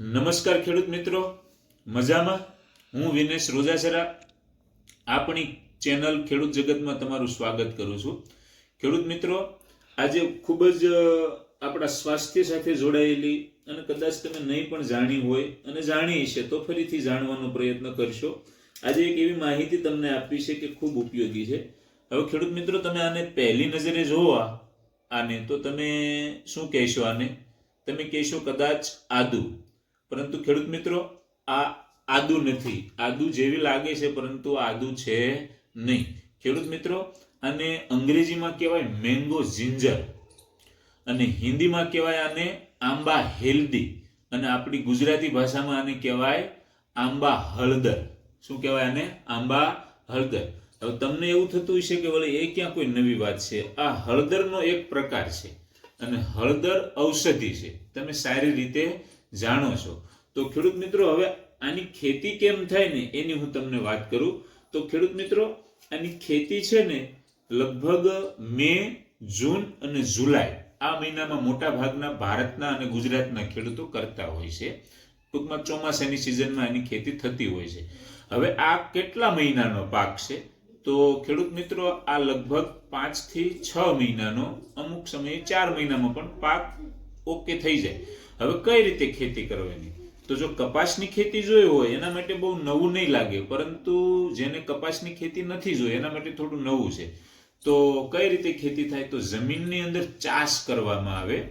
નમસ્કાર ખેડૂત મિત્રો. મજામાં? હું વિનેશ રોજાસરા. આપણી ચેનલ ખેડૂત જગતમાં તમારું સ્વાગત કરું છું. ખેડૂત મિત્રો, આજે ખૂબ જ આપણા સ્વાસ્થ્ય સાથે જોડાયેલી અને કદાચ તમે નહીં પણ જાણી હોય અને જાણી હશે તો ફરીથી જાણવાનો પ્રયત્ન કરશો. આજે એક એવી માહિતી તમને આપવી છે કે ખૂબ ઉપયોગી છે. હવે ખેડૂત મિત્રો, તમે આને પહેલી નજરે જોવા આને, તો તમે શું કહેશો આને? તમે કહેશો કદાચ આદુ. પરંતુ ખેડૂત મિત્રો, આ આદુ નથી. આદુ જેવી લાગે છે, પરંતુ આદુ છે નહીં. ખેડૂત મિત્રો, અને અંગ્રેજીમાં કહેવાય મેંગો જિંજર અને હિન્દીમાં કહેવાય આને આંબા હેલ્ધી અને આપણી ગુજરાતી ભાષામાં આને કહેવાય આંબા હળદર. શું કહેવાય આને? આંબા હળદર. હવે તમને એવું થતું હશે કે વળી એ ક્યાં કોઈ નવી વાત છે? આ હળદરનો એક પ્રકાર છે અને હળદર ઔષધિ છે. તમે સારી રીતે જાણો છો? તો ખેડૂત મિત્રો, હવે આની ખેતી કેમ થાય ને એની હું તમને વાત કરું. તો ખેડૂત મિત્રો, આની ખેતી છે ને લગભગ મે, જૂન અને જુલાઈ આ મહિનામાં મોટા ભાગના ભારતના અને ગુજરાતના ખેડૂતો કરતા હોય છે. ટૂંકમાં ચોમાસાની સિઝનમાં આની ખેતી થતી હોય છે. હવે આ કેટલા મહિનાનો પાક છે? તો ખેડૂત મિત્રો, આ લગભગ પાંચથી છ મહિનાનો, અમુક સમયે ચાર મહિનામાં પણ પાક ઓકે થઈ જાય. હવે કઈ રીતે ખેતી કરવાની? તો જો કપાસની ખેતી જોઈ હોય, એના માટે બહુ નવું નહીં લાગે, પરંતુ જેને કપાસની ખેતી નથી જોઈ, એના માટે થોડું નવું છે. તો કઈ રીતે ખેતી થાય? તો જમીનની અંદર ચાસ કરવામાં આવે.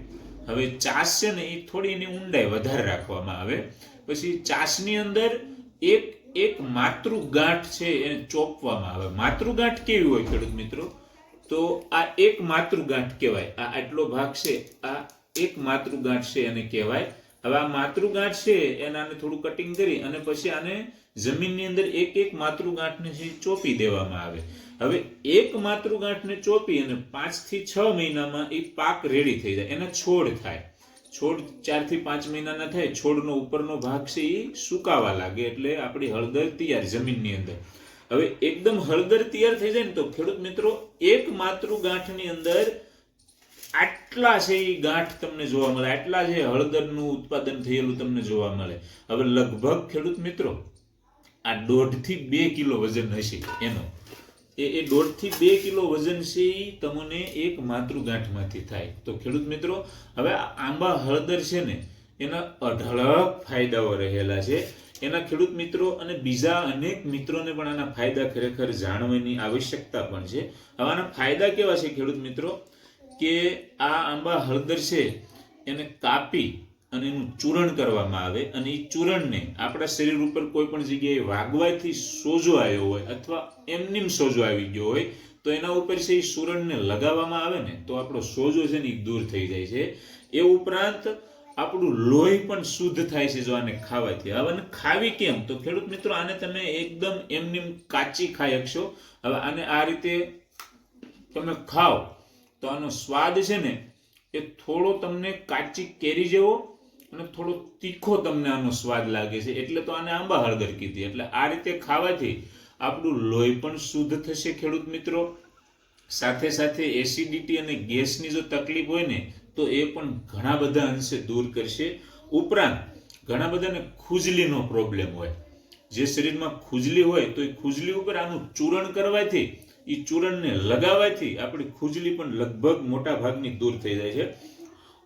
હવે ચાસ છે ને, એ થોડી એની ઊંડાઈ વધારે રાખવામાં આવે. પછી ચાસની અંદર એક એક માતૃગાંઠ છે, એને ચોપવામાં આવે. માતૃગાંઠ કેવી હોય ખેડૂત મિત્રો? તો આ એક માતૃગાંઠ કહેવાય. આ આટલો ભાગ છે, આ એક માતૃગાંઠ છે એને કહેવાય. હવે આ માતૃગાંઠ છે, એને આને થોડું કટિંગ કરી અને પછી આને જમીનની અંદર એક એક માતૃગાંઠને છે ચોપી દેવામાં આવે. હવે એક માતૃગાંઠને ચોપી અને પાંચથી છ મહિનામાં એ પાક રેડી થઈ જાય. એના છોડ થાય. છોડ ચારથી પાંચ મહિનાના થાય. છોડનો ઉપરનો ભાગ છે એ સુકાવા લાગે એટલે આપણી હળદર તૈયાર જમીનની અંદર. હવે એકદમ હળદર તૈયાર થઈ જાય ને તો ખેડૂત મિત્રો, એક માતૃગાંઠની અંદર આટલા છે એ ગાંઠ તમને જોવા મળે, આટલા છે હળદરનું ઉત્પાદન થયેલું તમને જોવા મળે. હવે લગભગ, ખેડૂત મિત્રો, આ દોઢથી બે કિલો વજન હશે એનો. એ એ દોઢથી બે કિલો વજન છે એ તમને એક માતૃગાંઠમાંથી થાય. તો ખેડૂત મિત્રો, હવે આંબા, હળદર છે ને, એના અઢળક ફાયદાઓ રહેલા છે. એના ખેડૂત મિત્રો અને બીજા અનેક મિત્રોને પણ આના ફાયદા ખરેખર જાણવાની આવશ્યકતા પણ છે. હવે આના ફાયદા કેવા છે ખેડૂત મિત્રો? કે આ આંબા હળદર છે, એને કાપી અને એનું ચૂરણ કરવામાં આવે અને એ ચૂરણને આપણા શરીર ઉપર કોઈ પણ જગ્યાએ વાગવાથી સોજો આવ્યો હોય અથવા એમનીમ સોજો આવી ગયો હોય, તો એના ઉપર છે એ ચૂરણને લગાવવામાં આવે ને, તો આપણો સોજો છે ને એ દૂર થઈ જાય છે. એ ઉપરાંત આપણું લોહી પણ શુદ્ધ થાય છે જો આને ખાવાથી. હવે ખાવી કેમ? તો ખેડૂત મિત્રો, આને તમે એકદમ એમનેમ કાચી ખાઈ શકશો. હવે આને આ રીતે તમે ખાઓ તો આનો સ્વાદ છે ને, એ થોડો તમને કાચી કેરી જેવો અને થોડો તીખો તમને આનો સ્વાદ લાગે છે. એટલે તો આને આંબા હળદર કીધી. એટલે આ રીતે ખાવાથી આપણું લોહી પણ શુદ્ધ થશે ખેડૂત મિત્રો. સાથે સાથે એસિડિટી અને ગેસની જો તકલીફ હોય ને, તો એ પણ ઘણા બધા અંશે દૂર કરશે. ઉપરાંત, ઘણા બધાને ખુજલીનો પ્રોબ્લેમ હોય. જે શરીરમાં ખુજલી હોય તો એ ખુજલી ઉપર આનું ચૂરણ કરવાથી એ ચૂરણને લગાવવાથી આપણી ખુજલી પણ લગભગ મોટા ભાગની દૂર થઈ જાય છે.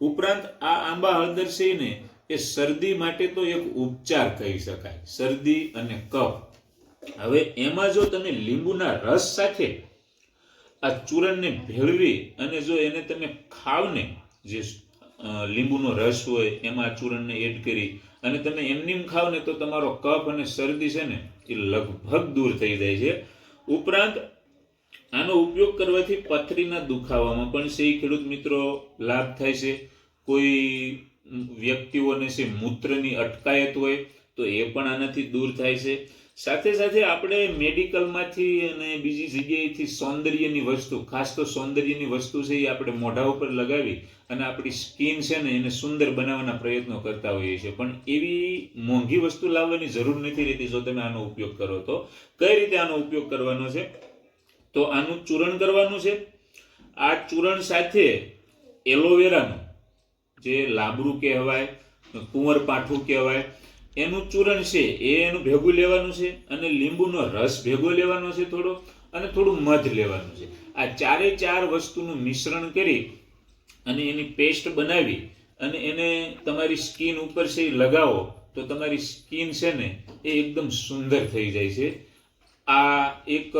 ઉપરાંત આ આંબા હળદર છે એ શરદી માટે તો એક ઉપચાર કહી શકાય, શરદી અને કફ. હવે એમાં જો તમે લીંબુના રસ સાથે આ ચૂરણને ભેળવી અને જો એને તમે ખાવને, જે લીંબુનો રસ હોય, એમાં ચૂરણને એડ કરી અને તમે એમનીમ ખાવ ને તો તમારો કફ અને શરદી છે ને, એ લગભગ દૂર થઈ જાય છે. ઉપરાંત આનો ઉપયોગ કરવાથી પથરીના દુખાવામાં પણ છે. ખેડૂત મિત્રો, લાભ થાય છે. કોઈ વ્યક્તિઓને છે મૂત્રની અટકાયત હોય તો એ પણ આનાથી દૂર થાય છે. સાથે સાથે આપણે મેડિકલમાંથી અને બીજી જગ્યાએથી સૌંદર્યની વસ્તુ, ખાસ તો સૌંદર્યની વસ્તુ છે એ આપણે મોઢા ઉપર લગાવી અને આપણી સ્કિન છે ને એને સુંદર બનાવવાના પ્રયત્નો કરતા હોઈએ છીએ. પણ એવી મોંઘી વસ્તુ લાવવાની જરૂર નથી રહેતી જો તમે આનો ઉપયોગ કરો તો. કઈ રીતે આનો ઉપયોગ કરવાનો છે? તો આનું ચૂરણ કરવાનું છે. આ ચૂરણ સાથે એલોવેરાનું જે લાબરું કહેવાય, કુંવર પાઠું કહેવાય, એનું ચૂરણ છે, એ એનું ભેગું લેવાનું છે અને લીંબુનો રસ ભેગો લેવાનો છે થોડો અને થોડું મધ લેવાનું છે. આ ચારે ચાર વસ્તુનું મિશ્રણ કરી અને એની પેસ્ટ બનાવી અને એને તમારી સ્કિન ઉપર છે લગાવો તો તમારી સ્કિન છે ને એ એકદમ સુંદર થઈ જાય છે. આ એક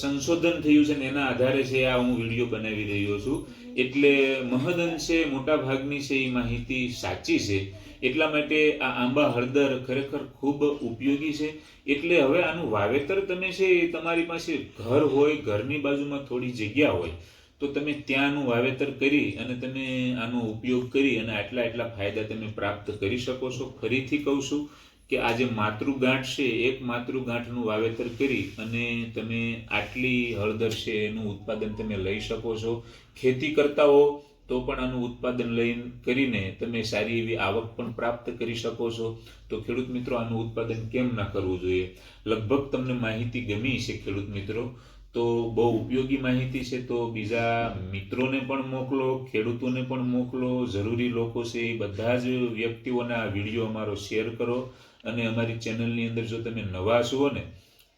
સંશોધન થયું છે ને એના આધારે છે આ હું વીડિયો બનાવી રહ્યો છું. એટલે મહદઅંશે મોટા ભાગની છે એ માહિતી સાચી છે. એટલા માટે આ આંબા હળદર ખરેખર ખૂબ ઉપયોગી છે. એટલે હવે આનું વાવેતર તમે છે એ તમારી પાસે ઘર હોય, ઘરની બાજુમાં થોડી જગ્યા હોય, તો તમે ત્યાંનું વાવેતર કરી અને તમે આનો ઉપયોગ કરી અને આટલા આટલા ફાયદા તમે પ્રાપ્ત કરી શકો છો. ફરીથી કહું છું કે આ જે માતૃગાંઠ છે, એક માતૃગાંઠનું વાવેતર કરી અને તમે આટલી હળદર છે, એનું ઉત્પાદન તમે લઈ શકો છો. ખેતી કરતા હો તો પણ આનું ઉત્પાદન લઈ કરીને તમે સારી એવી આવક પણ પ્રાપ્ત કરી શકો છો. તો ખેડૂત મિત્રો, આનું ઉત્પાદન કેમ ના કરવું જોઈએ? લગભગ તમને માહિતી ગમી છે ખેડૂત મિત્રો. તો બહુ ઉપયોગી માહિતી છે. તો બીજા મિત્રોને પણ મોકલો, ખેડૂતોને પણ મોકલો. જરૂરી લોકો છે એ બધા જ વ્યક્તિઓને આ વીડિયો અમારો શેર કરો. અને અમારી ચેનલની અંદર જો તમે નવા છો ને,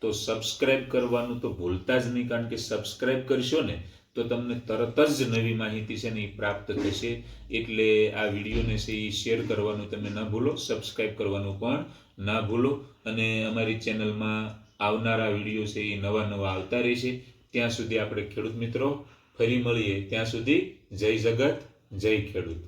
તો સબસ્ક્રાઇબ કરવાનું તો ભૂલતા જ નહીં, કારણ કે સબસ્ક્રાઇબ કરશો ને, તો તમને તરત જ નવી માહિતી છે ને એ પ્રાપ્ત થશે. એટલે આ વિડીયોને છે એ શેર કરવાનું તમે ન ભૂલો સબસ્ક્રાઇબ કરવાનું પણ ના ભૂલો. અને અમારી ચેનલમાં આવનારા વીડિયો છે એ નવા નવા આવતા રહેશે. ત્યાં સુધી આપણે ખેડૂત મિત્રો, ફરી મળીએ. ત્યાં સુધી જય જગત, જય ખેડૂત.